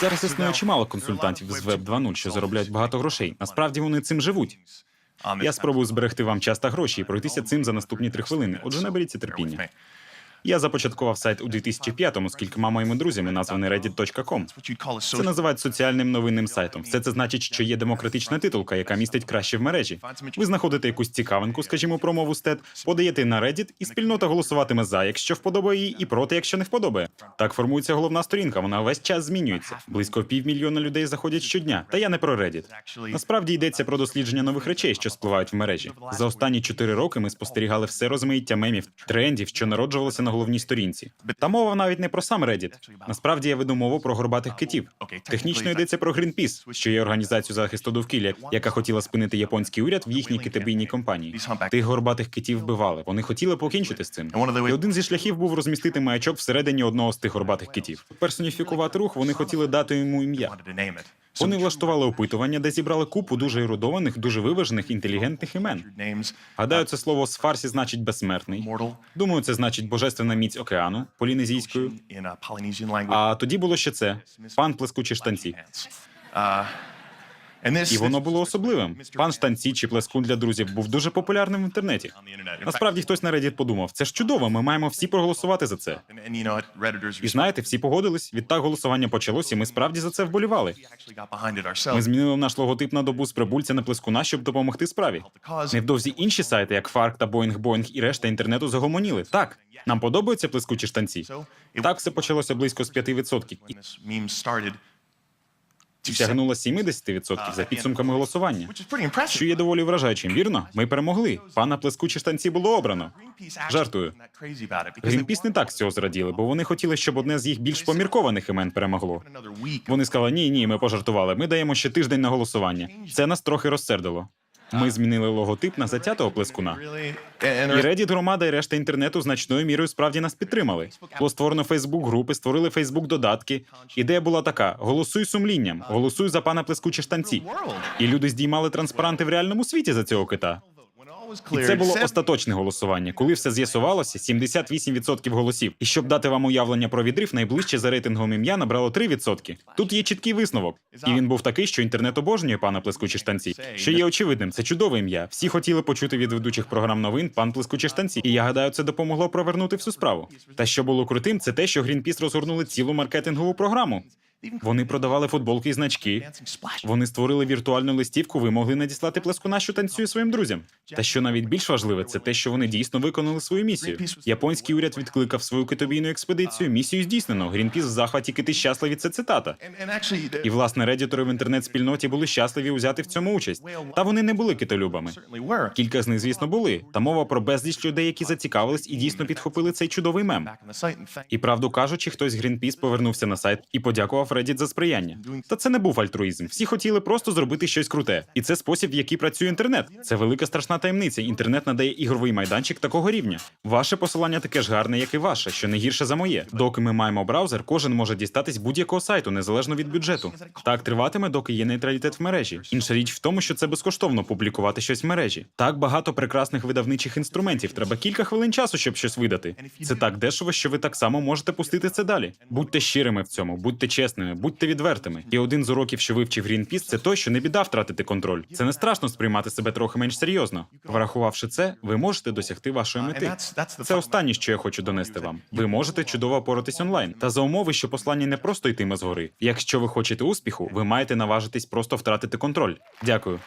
Зараз існує чимало консультантів з Web 2.0, що заробляють багато грошей. Насправді вони цим живуть. Я спробую зберегти вам час та гроші і пройтися цим за наступні три хвилини. Отже, наберіться терпіння. Я започаткував сайт у 2005-му з кількома моїми друзями, названий reddit.com. Це називають соціальним новинним сайтом. Все це значить, що є демократична титулка, яка містить краще в мережі. Ви знаходите якусь цікавинку, скажімо, про мову стет, подаєте на Reddit, і спільнота голосуватиме за, якщо вподобає її, і проти, якщо не вподобає. Так формується головна сторінка. Вона весь час змінюється. Близько півмільйона людей заходять щодня. Та я не про Reddit. Насправді йдеться про дослідження нових речей, що спливають в мережі. За останні чотири роки ми спостерігали все розмаїття мемів, трендів, що народжувалися на головній сторінці. Та мова навіть не про сам Reddit. Насправді я веду мову про горбатих китів. Технічно йдеться про Greenpeace, що є організацією захисту довкілля, яка хотіла спинити японський уряд в їхній китебійній компанії. Тих горбатих китів вбивали. Вони хотіли покінчити з цим. І один зі шляхів був розмістити маячок всередині одного з тих горбатих китів. Персоніфікувати рух вони хотіли дати йому ім'я. Вони влаштували опитування, де зібрали купу дуже ерудованих, дуже виважених, інтелігентних імен. Гадаю, це слово з фарсі значить безсмертний. Думаю, це значить божественна міць океану полінезійською. А тоді було ще це пан плескучі штанці. І воно було особливим. Пан штанці чи плескун для друзів був дуже популярним в інтернеті. Насправді хтось на Reddit подумав: це ж чудово, ми маємо всі проголосувати за це. І знаєте, всі погодились. Відтак голосування почалось, і ми справді за це вболівали. Ми змінили наш логотип на добу з прибульця на плескуна, щоб допомогти справі. Невдовзі інші сайти, як Фарк та Боїнг Боїнг і решта інтернету загомоніли. Так, нам подобаються плескучі штанці. Так все почалося близько з 5%. І сягнуло 70% за підсумками голосування. Що є доволі вражаючим, вірно? Ми перемогли. Пана плескучі штанці було обрано. Жартую. Грінпіс не так з цього зраділи, бо вони хотіли, щоб одне з їх більш поміркованих імен перемогло. Вони сказали: ні, ні, ми пожартували. Ми даємо ще тиждень на голосування. Це нас трохи розсердило. Ми змінили логотип на затятого плескуна. І Reddit, громада і решта інтернету значною мірою справді нас підтримали. Було створено Фейсбук групи, створили Фейсбук додатки. Ідея була така: голосуй сумлінням, голосуй за пана плескучі штанці. І люди здіймали транспаранти в реальному світі за цього кита. І це було остаточне голосування. Коли все з'ясувалося, 78% голосів. І щоб дати вам уявлення про відрив, найближче за рейтингом ім'я набрало 3%. Тут є чіткий висновок. І він був такий, що інтернет обожнює пана плескучі штанці. Що є очевидним, це чудове ім'я. Всі хотіли почути від ведучих програм новин пан плескучі штанці. І я гадаю, це допомогло провернути всю справу. Та що було крутим, це те, що Greenpeace розгорнули цілу маркетингову програму. Вони продавали футболки і значки. Вони створили віртуальну листівку. Ви могли надіслати плескуна, що танцює своїм друзям. Та що навіть більш важливе, це те, що вони дійсно виконали свою місію. Японський уряд відкликав свою китобійну експедицію. Місію здійснено. Грінпіс в захваті кити щасливі. Це цитата. І власне редітори в інтернет-спільноті були щасливі взяти в цьому участь. Та вони не були китолюбами. Кілька з них, звісно, були. Та мова про безліч людей, які зацікавились і дійсно підхопили цей чудовий мем. І правду кажучи, хтось з Greenpeace повернувся на сайт і подякував Reddit за сприяння. Та це не був альтруїзм. Всі хотіли просто зробити щось круте. І це спосіб, в який працює інтернет. Це велика страшна таємниця. Інтернет надає ігровий майданчик такого рівня. Ваше посилання таке ж гарне, як і ваше, що не гірше за моє. Доки ми маємо браузер, кожен може дістатись будь-якого сайту, незалежно від бюджету. Так триватиме, доки є нейтралітет в мережі. Інша річ в тому, що це безкоштовно публікувати щось в мережі. Так багато прекрасних видавничих інструментів. Треба кілька хвилин часу, щоб щось видати. Це так дешево, що ви так само можете пустити це далі. Будьте щирими в цьому, будьте чесними, будьте відвертими. І один з уроків, що вивчив Greenpeace, це той, що не біда втратити контроль. Це не страшно сприймати себе трохи менш серйозно. Врахувавши це, ви можете досягти вашої мети. Це останнє, що я хочу донести вам. Ви можете чудово поратись онлайн. Та за умови, що послання не просто йтиме згори. Якщо ви хочете успіху, ви маєте наважитись просто втратити контроль. Дякую.